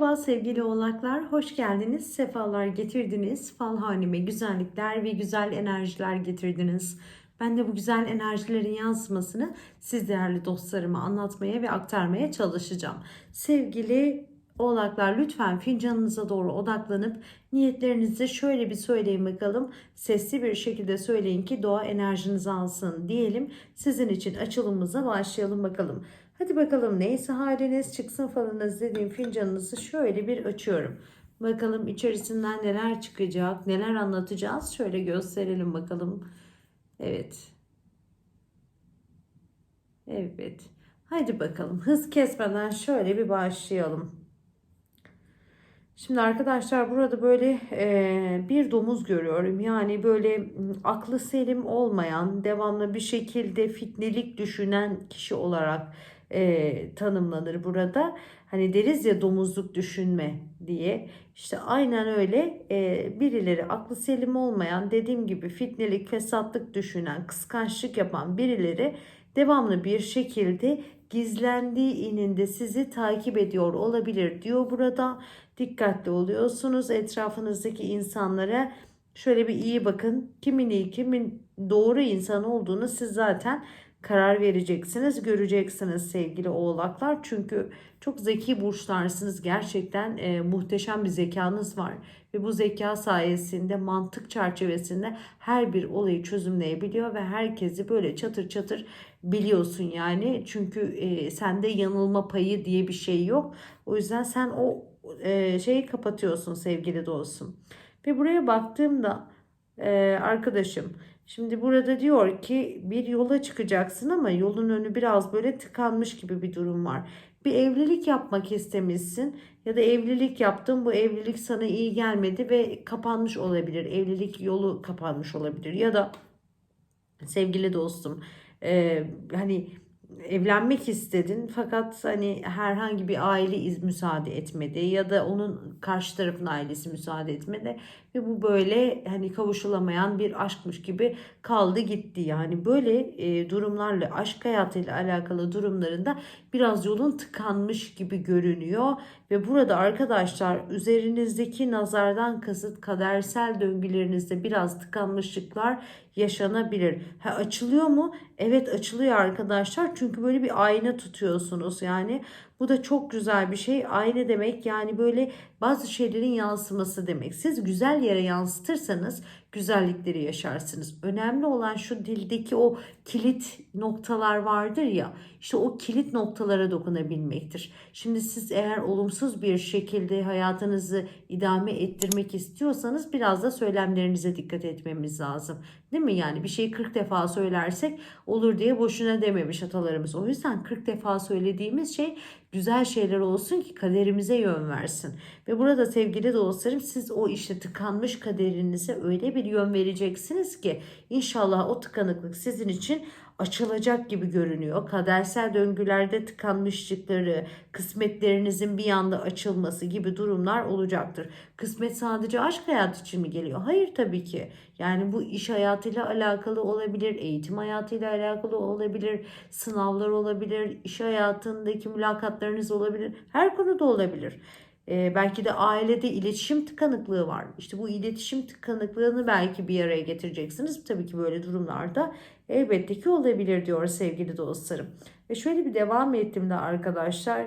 Merhaba sevgili oğlaklar, hoş geldiniz, sefalar getirdiniz. Fal haneme güzellikler ve güzel enerjiler getirdiniz. Ben de bu güzel enerjilerin yansımasını siz değerli dostlarıma anlatmaya ve aktarmaya çalışacağım. Sevgili oğlaklar lütfen fincanınıza doğru odaklanıp niyetlerinizi şöyle bir söyleyin bakalım. Sesli bir şekilde söyleyin ki doğa enerjinizi alsın diyelim. Sizin için açılımımıza başlayalım bakalım. Hadi bakalım neyse haliniz çıksın falınız dediğim fincanınızı şöyle bir açıyorum. Bakalım içerisinden neler çıkacak, neler anlatacağız. Şöyle gösterelim bakalım. Evet. Evet. Hadi bakalım hız kesmeden şöyle bir başlayalım. Şimdi arkadaşlar burada böyle e, bir domuz görüyorum. Yani böyle m, aklı selim olmayan, devamlı bir şekilde fitnelik düşünen kişi olarak e, tanımlanır burada. Hani deriz ya domuzluk düşünme diye. İşte aynen öyle e, birileri aklı selim olmayan dediğim gibi fitnelik, fesatlık düşünen, kıskançlık yapan birileri devamlı bir şekilde gizlendiği ininde sizi takip ediyor olabilir diyor burada. Dikkatli oluyorsunuz etrafınızdaki insanlara şöyle bir iyi bakın. Kimin iyi kimin doğru insan olduğunu siz zaten karar vereceksiniz, göreceksiniz sevgili oğlaklar. Çünkü çok zeki burçlarsınız. Gerçekten e, muhteşem bir zekanız var. Ve bu zeka sayesinde mantık çerçevesinde her bir olayı çözümleyebiliyor ve herkesi böyle çatır çatır biliyorsun yani. Çünkü e, sende yanılma payı diye bir şey yok. O yüzden sen o e, şeyi kapatıyorsun sevgili dostum. Ve buraya baktığımda e, arkadaşım Şimdi burada diyor ki bir yola çıkacaksın ama yolun önü biraz böyle tıkanmış gibi bir durum var. Bir evlilik yapmak istemişsin ya da evlilik yaptın bu evlilik sana iyi gelmedi ve kapanmış olabilir. Evlilik yolu kapanmış olabilir ya da sevgili dostum e, hani evlenmek istedin fakat hani herhangi bir aile iz müsaade etmedi ya da onun karşı tarafın ailesi müsaade etmedi ve bu böyle hani kavuşulamayan bir aşkmış gibi kaldı gitti yani böyle e, durumlarla aşk hayatıyla alakalı durumlarında biraz yolun tıkanmış gibi görünüyor ve burada arkadaşlar üzerinizdeki nazardan kasıt kadersel döngülerinizde biraz tıkanmışlıklar yaşanabilir. Ha, açılıyor mu? Evet açılıyor arkadaşlar. Çünkü böyle bir ayna tutuyorsunuz. Yani bu da çok güzel bir şey. Ayna demek yani böyle bazı şeylerin yansıması demek. Siz güzel yere yansıtırsanız güzellikleri yaşarsınız. Önemli olan şu dildeki o kilit noktalar vardır ya. İşte o kilit noktalara dokunabilmektir. Şimdi siz eğer olumsuz bir şekilde hayatınızı idame ettirmek istiyorsanız biraz da söylemlerinize dikkat etmemiz lazım. Değil mi? Yani bir şeyi 40 defa söylersek olur diye boşuna dememiş atalarımız. O yüzden 40 defa söylediğimiz şey güzel şeyler olsun ki kaderimize yön versin. Ve burada sevgili dostlarım siz o işte tıkanmış kaderinize öyle bir yön vereceksiniz ki inşallah o tıkanıklık sizin için açılacak gibi görünüyor. Kadersel döngülerde tıkanmışlıkları, kısmetlerinizin bir anda açılması gibi durumlar olacaktır. Kısmet sadece aşk hayatı için mi geliyor? Hayır tabii ki. Yani bu iş hayatıyla alakalı olabilir, eğitim hayatıyla alakalı olabilir, sınavlar olabilir, iş hayatındaki mülakatlarınız olabilir. Her konuda olabilir. Ee, belki de ailede iletişim tıkanıklığı var. İşte bu iletişim tıkanıklığını belki bir araya getireceksiniz. Tabii ki böyle durumlarda elbette ki olabilir diyor sevgili dostlarım. Ve şöyle bir devam ettim de arkadaşlar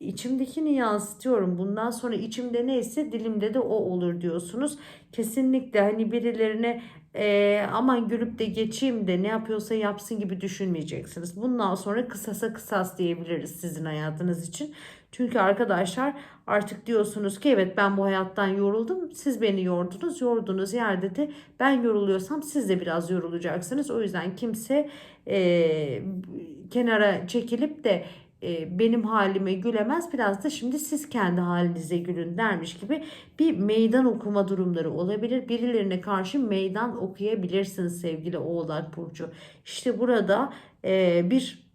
içimdekini yansıtıyorum. Bundan sonra içimde neyse dilimde de o olur diyorsunuz. Kesinlikle hani birilerine e, aman gülüp de geçeyim de ne yapıyorsa yapsın gibi düşünmeyeceksiniz. Bundan sonra kısasa kısas diyebiliriz sizin hayatınız için. Çünkü arkadaşlar artık diyorsunuz ki evet ben bu hayattan yoruldum. Siz beni yordunuz. Yorduğunuz yerde de ben yoruluyorsam siz de biraz yorulacaksınız. O yüzden kimse e, kenara çekilip de benim halime gülemez biraz da şimdi siz kendi halinize gülün dermiş gibi bir meydan okuma durumları olabilir. Birilerine karşı meydan okuyabilirsiniz sevgili Oğlak Burcu. İşte burada bir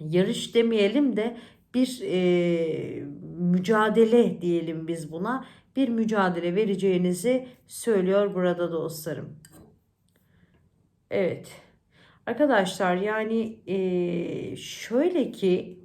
yarış demeyelim de bir e, mücadele diyelim biz buna. Bir mücadele vereceğinizi söylüyor burada dostlarım. Evet. Arkadaşlar yani e, şöyle ki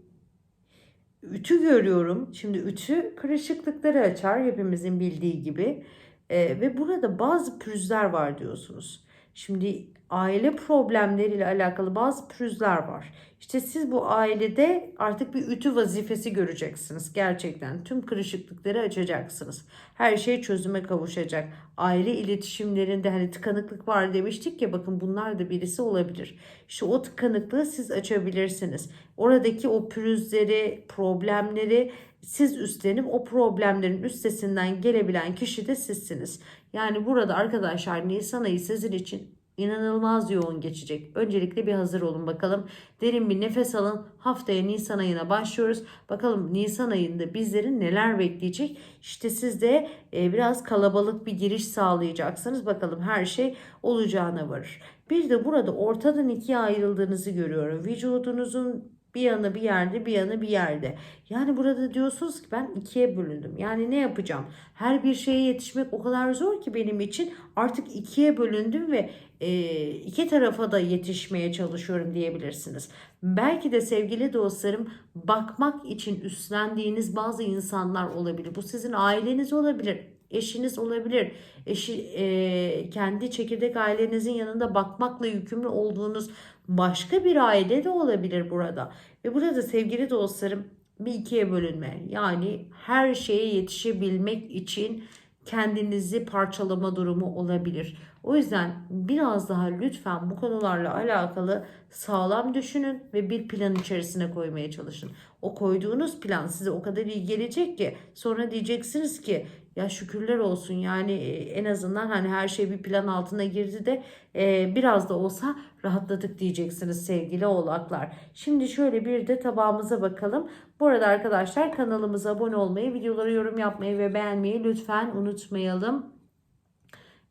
Ütü görüyorum. Şimdi ütü kırışıklıkları açar hepimizin bildiği gibi. Ee, ve burada bazı pürüzler var diyorsunuz. Şimdi aile problemleriyle alakalı bazı pürüzler var. İşte siz bu ailede artık bir ütü vazifesi göreceksiniz. Gerçekten tüm kırışıklıkları açacaksınız. Her şey çözüme kavuşacak. Aile iletişimlerinde hani tıkanıklık var demiştik ya bakın bunlar da birisi olabilir. İşte o tıkanıklığı siz açabilirsiniz. Oradaki o pürüzleri, problemleri siz üstlenip o problemlerin üstesinden gelebilen kişi de sizsiniz. Yani burada arkadaşlar Nisan ayı sizin için inanılmaz yoğun geçecek. Öncelikle bir hazır olun bakalım. Derin bir nefes alın. Haftaya Nisan ayına başlıyoruz. Bakalım Nisan ayında bizleri neler bekleyecek. İşte siz de e, biraz kalabalık bir giriş sağlayacaksınız. Bakalım her şey olacağına varır. Bir de burada ortadan ikiye ayrıldığınızı görüyorum. Vücudunuzun bir yanı bir yerde bir yanı bir yerde. Yani burada diyorsunuz ki ben ikiye bölündüm. Yani ne yapacağım? Her bir şeye yetişmek o kadar zor ki benim için artık ikiye bölündüm ve e, iki tarafa da yetişmeye çalışıyorum diyebilirsiniz. Belki de sevgili dostlarım bakmak için üstlendiğiniz bazı insanlar olabilir. Bu sizin aileniz olabilir eşiniz olabilir. Eşi e, kendi çekirdek ailenizin yanında bakmakla yükümlü olduğunuz başka bir aile de olabilir burada. Ve burada sevgili dostlarım bir ikiye bölünme. Yani her şeye yetişebilmek için kendinizi parçalama durumu olabilir. O yüzden biraz daha lütfen bu konularla alakalı sağlam düşünün ve bir plan içerisine koymaya çalışın. O koyduğunuz plan size o kadar iyi gelecek ki sonra diyeceksiniz ki ya şükürler olsun yani e, en azından hani her şey bir plan altına girdi de e, biraz da olsa rahatladık diyeceksiniz sevgili oğlaklar. Şimdi şöyle bir de tabağımıza bakalım. Bu arada arkadaşlar kanalımıza abone olmayı, videoları yorum yapmayı ve beğenmeyi lütfen unutmayalım.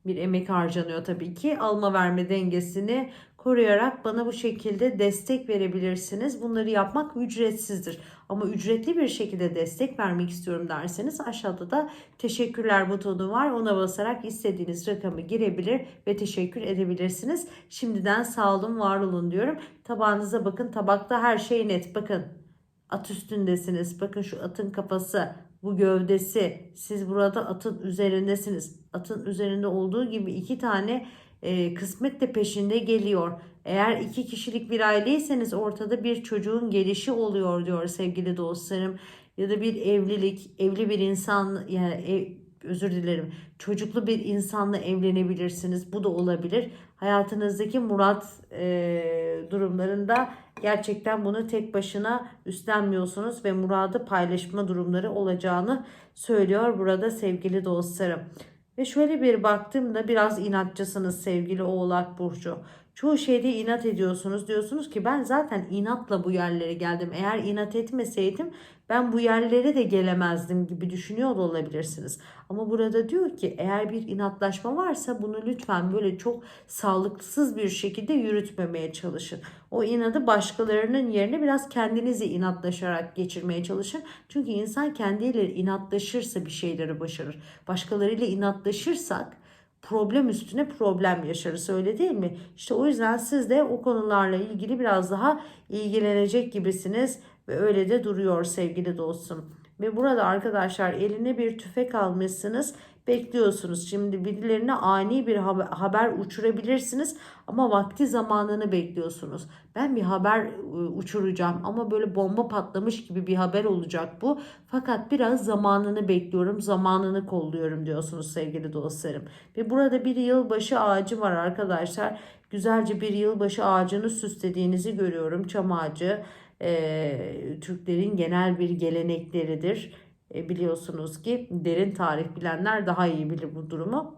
Bir emek harcanıyor tabii ki. Alma verme dengesini koruyarak bana bu şekilde destek verebilirsiniz. Bunları yapmak ücretsizdir. Ama ücretli bir şekilde destek vermek istiyorum derseniz aşağıda da teşekkürler butonu var. Ona basarak istediğiniz rakamı girebilir ve teşekkür edebilirsiniz. Şimdiden sağ olun, var olun diyorum. Tabağınıza bakın. Tabakta her şey net. Bakın at üstündesiniz. Bakın şu atın kafası, bu gövdesi. Siz burada atın üzerindesiniz. Atın üzerinde olduğu gibi iki tane e, kısmet de peşinde geliyor. Eğer iki kişilik bir aileyseniz ortada bir çocuğun gelişi oluyor diyor sevgili dostlarım. Ya da bir evlilik, evli bir insan yani ev, özür dilerim çocuklu bir insanla evlenebilirsiniz. Bu da olabilir. Hayatınızdaki murat e, durumlarında gerçekten bunu tek başına üstlenmiyorsunuz ve muradı paylaşma durumları olacağını söylüyor burada sevgili dostlarım. Ve şöyle bir baktığımda biraz inatçısınız sevgili Oğlak Burcu. Çoğu şeyde inat ediyorsunuz. Diyorsunuz ki ben zaten inatla bu yerlere geldim. Eğer inat etmeseydim ben bu yerlere de gelemezdim gibi düşünüyor da olabilirsiniz. Ama burada diyor ki eğer bir inatlaşma varsa bunu lütfen böyle çok sağlıksız bir şekilde yürütmemeye çalışın. O inadı başkalarının yerine biraz kendinizi inatlaşarak geçirmeye çalışın. Çünkü insan kendiyle inatlaşırsa bir şeyleri başarır. Başkalarıyla inatlaşırsak problem üstüne problem yaşarız öyle değil mi? İşte o yüzden siz de o konularla ilgili biraz daha ilgilenecek gibisiniz ve öyle de duruyor sevgili dostum. Ve burada arkadaşlar eline bir tüfek almışsınız bekliyorsunuz. Şimdi birilerine ani bir haber uçurabilirsiniz ama vakti zamanını bekliyorsunuz. Ben bir haber ıı, uçuracağım ama böyle bomba patlamış gibi bir haber olacak bu. Fakat biraz zamanını bekliyorum, zamanını kolluyorum diyorsunuz sevgili dostlarım. Ve burada bir yılbaşı ağacı var arkadaşlar. Güzelce bir yılbaşı ağacını süslediğinizi görüyorum. Çam ağacı e, Türklerin genel bir gelenekleridir. E, biliyorsunuz ki derin tarih bilenler daha iyi bilir bu durumu.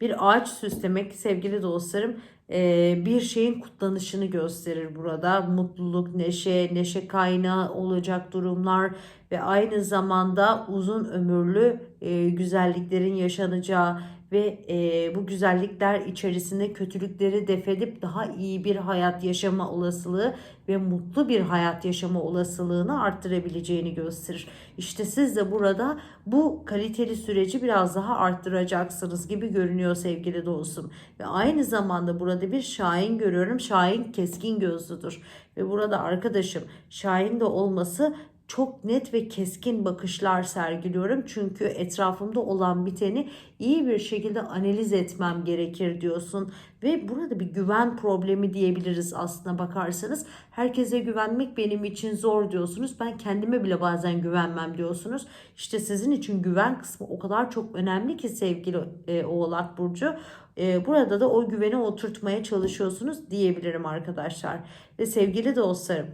Bir ağaç süslemek sevgili dostlarım e, bir şeyin kutlanışını gösterir burada. Mutluluk, neşe, neşe kaynağı olacak durumlar ve aynı zamanda uzun ömürlü e, güzelliklerin yaşanacağı ve e, bu güzellikler içerisinde kötülükleri defedip daha iyi bir hayat yaşama olasılığı ve mutlu bir hayat yaşama olasılığını arttırabileceğini gösterir. İşte siz de burada bu kaliteli süreci biraz daha arttıracaksınız gibi görünüyor sevgili dostum. Ve aynı zamanda burada bir Şahin görüyorum. Şahin keskin gözlüdür. Ve burada arkadaşım Şahin de olması çok net ve keskin bakışlar sergiliyorum. Çünkü etrafımda olan biteni iyi bir şekilde analiz etmem gerekir diyorsun. Ve burada bir güven problemi diyebiliriz aslına bakarsanız. Herkese güvenmek benim için zor diyorsunuz. Ben kendime bile bazen güvenmem diyorsunuz. İşte sizin için güven kısmı o kadar çok önemli ki sevgili e, Oğlak Burcu. E, burada da o güveni oturtmaya çalışıyorsunuz diyebilirim arkadaşlar. Ve sevgili dostlarım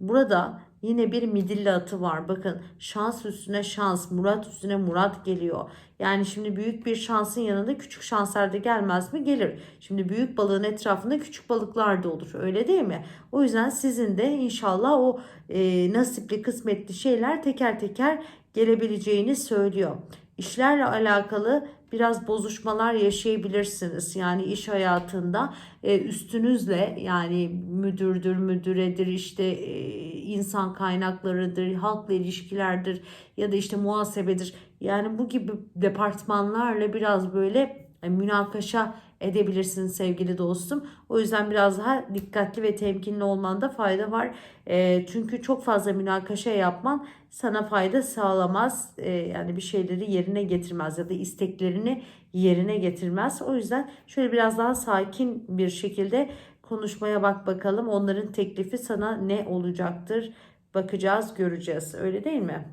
burada Yine bir midilli atı var. Bakın şans üstüne şans, murat üstüne murat geliyor. Yani şimdi büyük bir şansın yanında küçük şanslar da gelmez mi? Gelir. Şimdi büyük balığın etrafında küçük balıklar da olur. Öyle değil mi? O yüzden sizin de inşallah o e, nasipli, kısmetli şeyler teker teker gelebileceğini söylüyor. İşlerle alakalı biraz bozuşmalar yaşayabilirsiniz. Yani iş hayatında e, üstünüzle yani müdürdür, müdüredir, işte e, insan kaynaklarıdır, halkla ilişkilerdir ya da işte muhasebedir. Yani bu gibi departmanlarla biraz böyle e, münakaşa edebilirsin sevgili dostum. O yüzden biraz daha dikkatli ve temkinli olmanda fayda var. E, çünkü çok fazla münakaşa yapman sana fayda sağlamaz. E, yani bir şeyleri yerine getirmez ya da isteklerini yerine getirmez. O yüzden şöyle biraz daha sakin bir şekilde konuşmaya bak bakalım. Onların teklifi sana ne olacaktır? Bakacağız, göreceğiz. Öyle değil mi?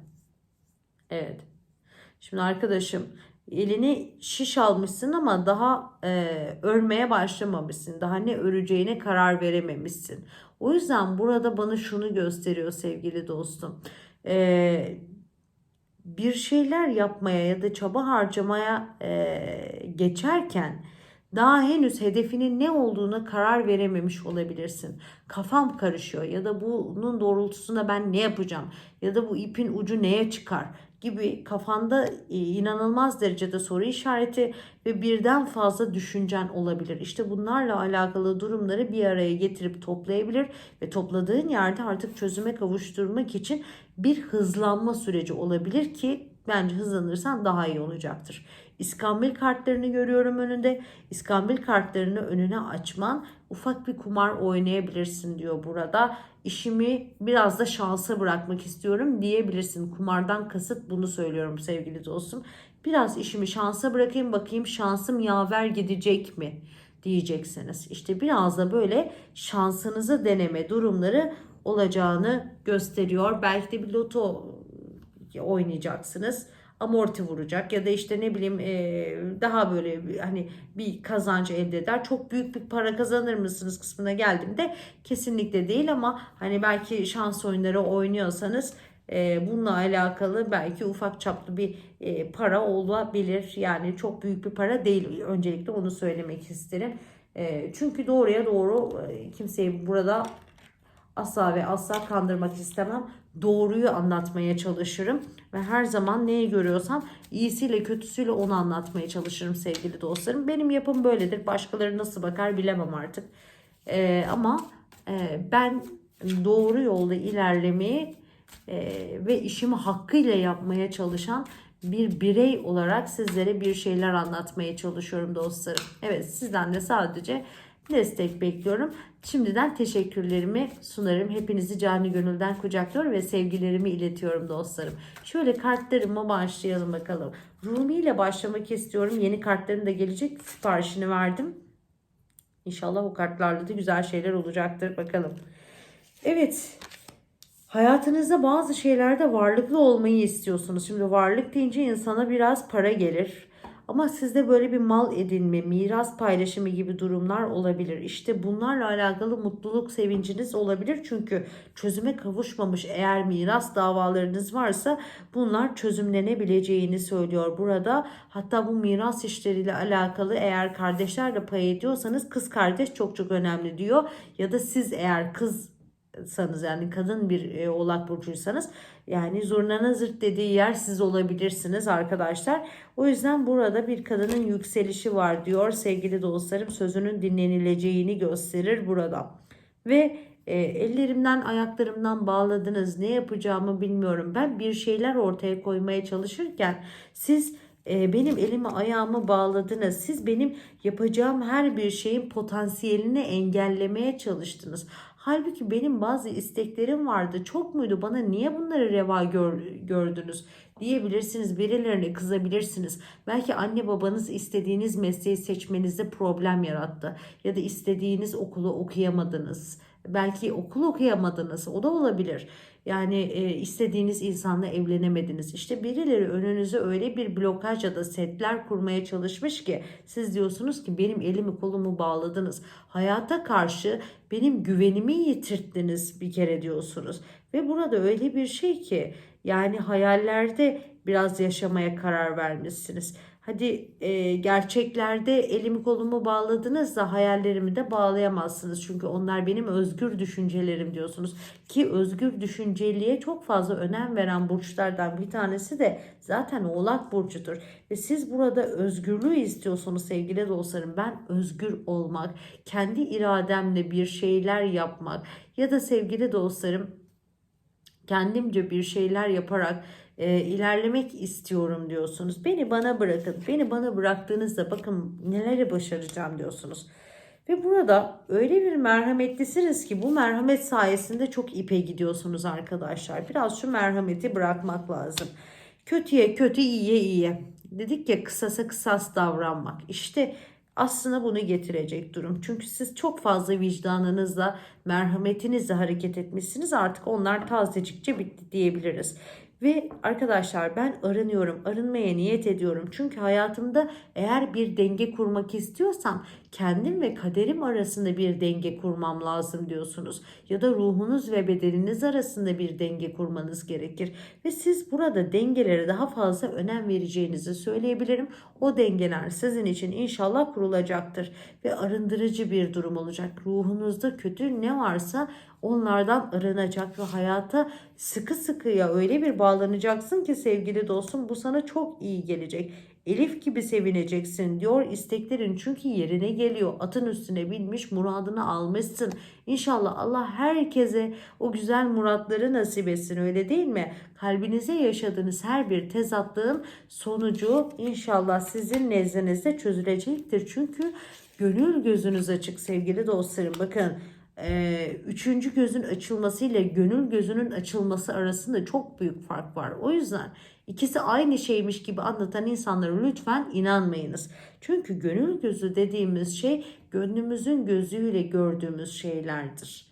Evet. Şimdi arkadaşım elini şiş almışsın ama daha e, örmeye başlamamışsın. Daha ne öreceğine karar verememişsin. O yüzden burada bana şunu gösteriyor sevgili dostum. E, bir şeyler yapmaya ya da çaba harcamaya e, geçerken daha henüz hedefinin ne olduğuna karar verememiş olabilirsin. Kafam karışıyor ya da bunun doğrultusunda ben ne yapacağım ya da bu ipin ucu neye çıkar gibi kafanda e, inanılmaz derecede soru işareti ve birden fazla düşüncen olabilir. İşte bunlarla alakalı durumları bir araya getirip toplayabilir ve topladığın yerde artık çözüme kavuşturmak için bir hızlanma süreci olabilir ki bence hızlanırsan daha iyi olacaktır. İskambil kartlarını görüyorum önünde. İskambil kartlarını önüne açman ufak bir kumar oynayabilirsin diyor burada. İşimi biraz da şansa bırakmak istiyorum diyebilirsin. Kumardan kasıt bunu söylüyorum sevgili dostum. Biraz işimi şansa bırakayım bakayım şansım yaver gidecek mi diyeceksiniz. İşte biraz da böyle şansınızı deneme durumları olacağını gösteriyor. Belki de bir loto oynayacaksınız amorti vuracak ya da işte ne bileyim daha böyle hani bir kazancı elde eder. Çok büyük bir para kazanır mısınız kısmına geldiğimde kesinlikle değil ama hani belki şans oyunları oynuyorsanız bununla alakalı belki ufak çaplı bir para olabilir. Yani çok büyük bir para değil. Öncelikle onu söylemek isterim. Çünkü doğruya doğru kimseyi burada asla ve asla kandırmak istemem. Doğruyu anlatmaya çalışırım ve her zaman neyi görüyorsam iyisiyle kötüsüyle onu anlatmaya çalışırım sevgili dostlarım. Benim yapım böyledir. Başkaları nasıl bakar bilemem artık. Ee, ama e, ben doğru yolda ilerlemeyi e, ve işimi hakkıyla yapmaya çalışan bir birey olarak sizlere bir şeyler anlatmaya çalışıyorum dostlarım. Evet sizden de sadece destek bekliyorum. Şimdiden teşekkürlerimi sunarım. Hepinizi canı gönülden kucaklıyor ve sevgilerimi iletiyorum dostlarım. Şöyle kartlarıma başlayalım bakalım. Rumi ile başlamak istiyorum. Yeni kartların da gelecek. Siparişini verdim. İnşallah o kartlarla da güzel şeyler olacaktır. Bakalım. Evet. Hayatınızda bazı şeylerde varlıklı olmayı istiyorsunuz. Şimdi varlık deyince insana biraz para gelir ama sizde böyle bir mal edinme, miras paylaşımı gibi durumlar olabilir. İşte bunlarla alakalı mutluluk, sevinciniz olabilir. Çünkü çözüme kavuşmamış eğer miras davalarınız varsa bunlar çözümlenebileceğini söylüyor burada. Hatta bu miras işleriyle alakalı eğer kardeşlerle pay ediyorsanız kız kardeş çok çok önemli diyor. Ya da siz eğer kız sanız yani kadın bir e, oğlak burcuysanız yani zurnanın zırt dediği yer siz olabilirsiniz arkadaşlar. O yüzden burada bir kadının yükselişi var diyor sevgili dostlarım sözünün dinlenileceğini gösterir burada. Ve e, ellerimden ayaklarımdan bağladınız ne yapacağımı bilmiyorum. Ben bir şeyler ortaya koymaya çalışırken siz e, benim elimi ayağımı bağladınız. Siz benim yapacağım her bir şeyin potansiyelini engellemeye çalıştınız Halbuki benim bazı isteklerim vardı. Çok muydu? Bana niye bunları reva gör, gördünüz? Diyebilirsiniz. Birilerine kızabilirsiniz. Belki anne babanız istediğiniz mesleği seçmenizde problem yarattı. Ya da istediğiniz okulu okuyamadınız. Belki okul okuyamadınız. O da olabilir. Yani e, istediğiniz insanla evlenemediniz. İşte birileri önünüze öyle bir blokaj ya da setler kurmaya çalışmış ki siz diyorsunuz ki benim elimi kolumu bağladınız. Hayata karşı benim güvenimi yitirttiniz bir kere diyorsunuz. Ve burada öyle bir şey ki yani hayallerde biraz yaşamaya karar vermişsiniz. Hadi e, gerçeklerde elimi kolumu bağladınız da hayallerimi de bağlayamazsınız. Çünkü onlar benim özgür düşüncelerim diyorsunuz. Ki özgür düşünceliğe çok fazla önem veren burçlardan bir tanesi de zaten oğlak burcudur. Ve siz burada özgürlüğü istiyorsunuz sevgili dostlarım. Ben özgür olmak, kendi irademle bir şeyler yapmak ya da sevgili dostlarım kendimce bir şeyler yaparak e, ilerlemek istiyorum diyorsunuz. Beni bana bırakın. Beni bana bıraktığınızda bakın neleri başaracağım diyorsunuz. Ve burada öyle bir merhametlisiniz ki bu merhamet sayesinde çok ipe gidiyorsunuz arkadaşlar. Biraz şu merhameti bırakmak lazım. Kötüye kötü, iyiye iyiye. Dedik ya kısasa kısas davranmak. İşte aslında bunu getirecek durum. Çünkü siz çok fazla vicdanınızla, merhametinizle hareket etmişsiniz. Artık onlar tazecikçe bitti diyebiliriz. Ve arkadaşlar ben arınıyorum, arınmaya niyet ediyorum. Çünkü hayatımda eğer bir denge kurmak istiyorsam kendim ve kaderim arasında bir denge kurmam lazım diyorsunuz. Ya da ruhunuz ve bedeniniz arasında bir denge kurmanız gerekir. Ve siz burada dengelere daha fazla önem vereceğinizi söyleyebilirim. O dengeler sizin için inşallah kurulacaktır. Ve arındırıcı bir durum olacak. Ruhunuzda kötü ne varsa onlardan arınacak ve hayata sıkı sıkıya öyle bir bağlanacaksın ki sevgili dostum bu sana çok iyi gelecek. Elif gibi sevineceksin diyor isteklerin çünkü yerine geliyor. Atın üstüne binmiş muradını almışsın. İnşallah Allah herkese o güzel muratları nasip etsin öyle değil mi? Kalbinize yaşadığınız her bir tezatlığın sonucu inşallah sizin nezdinizde çözülecektir. Çünkü gönül gözünüz açık sevgili dostlarım. Bakın e, üçüncü gözün açılması ile gönül gözünün açılması arasında çok büyük fark var. O yüzden ikisi aynı şeymiş gibi anlatan insanlara lütfen inanmayınız. Çünkü gönül gözü dediğimiz şey gönlümüzün gözüyle gördüğümüz şeylerdir.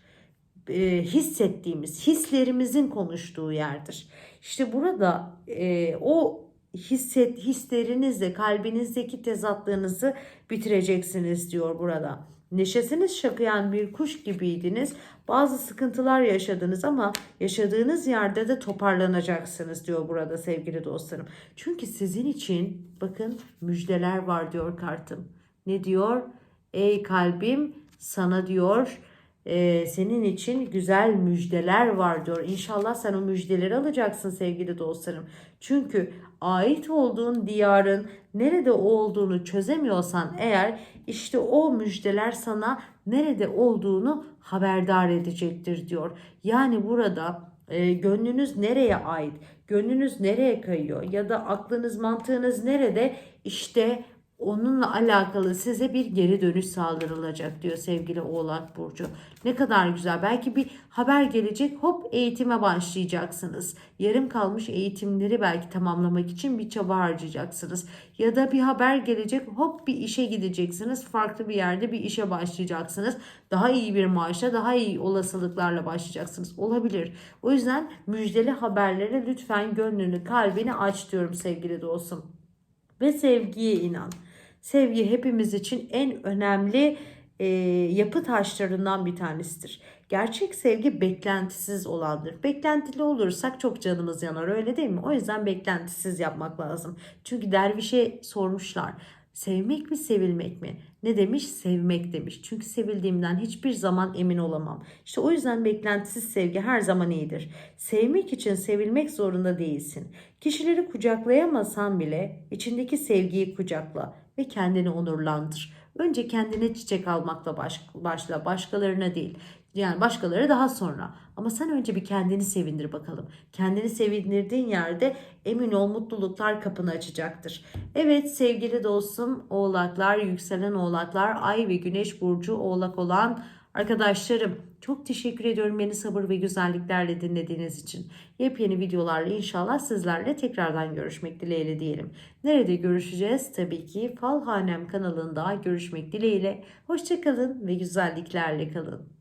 E, hissettiğimiz, hislerimizin konuştuğu yerdir. İşte burada e, o hisset hislerinizle kalbinizdeki tezatlığınızı bitireceksiniz diyor burada. Neşesiniz şakıyan bir kuş gibiydiniz. Bazı sıkıntılar yaşadınız ama yaşadığınız yerde de toparlanacaksınız diyor burada sevgili dostlarım. Çünkü sizin için bakın müjdeler var diyor kartım. Ne diyor? Ey kalbim sana diyor e, senin için güzel müjdeler var diyor. İnşallah sen o müjdeleri alacaksın sevgili dostlarım. Çünkü ait olduğun diyarın nerede olduğunu çözemiyorsan eğer işte o müjdeler sana nerede olduğunu haberdar edecektir diyor. Yani burada e, gönlünüz nereye ait, gönlünüz nereye kayıyor ya da aklınız mantığınız nerede işte onunla alakalı size bir geri dönüş sağlanılacak diyor sevgili Oğlak Burcu. Ne kadar güzel. Belki bir haber gelecek hop eğitime başlayacaksınız. Yarım kalmış eğitimleri belki tamamlamak için bir çaba harcayacaksınız. Ya da bir haber gelecek hop bir işe gideceksiniz. Farklı bir yerde bir işe başlayacaksınız. Daha iyi bir maaşla daha iyi olasılıklarla başlayacaksınız. Olabilir. O yüzden müjdeli haberlere lütfen gönlünü kalbini aç diyorum sevgili dostum. Ve sevgiye inan. Sevgi hepimiz için en önemli e, yapı taşlarından bir tanesidir. Gerçek sevgi beklentisiz olandır. Beklentili olursak çok canımız yanar öyle değil mi? O yüzden beklentisiz yapmak lazım. Çünkü dervişe sormuşlar. Sevmek mi sevilmek mi? Ne demiş? Sevmek demiş. Çünkü sevildiğimden hiçbir zaman emin olamam. İşte o yüzden beklentisiz sevgi her zaman iyidir. Sevmek için sevilmek zorunda değilsin. Kişileri kucaklayamasan bile içindeki sevgiyi kucakla ve kendini onurlandır. Önce kendine çiçek almakla baş, başla, başkalarına değil. Yani başkaları daha sonra. Ama sen önce bir kendini sevindir bakalım. Kendini sevindirdiğin yerde emin ol mutluluklar kapını açacaktır. Evet sevgili dostum oğlaklar, yükselen oğlaklar, ay ve güneş burcu oğlak olan arkadaşlarım çok teşekkür ediyorum beni sabır ve güzelliklerle dinlediğiniz için. Yepyeni videolarla inşallah sizlerle tekrardan görüşmek dileğiyle diyelim. Nerede görüşeceğiz? Tabii ki Falhanem kanalında görüşmek dileğiyle. Hoşçakalın ve güzelliklerle kalın.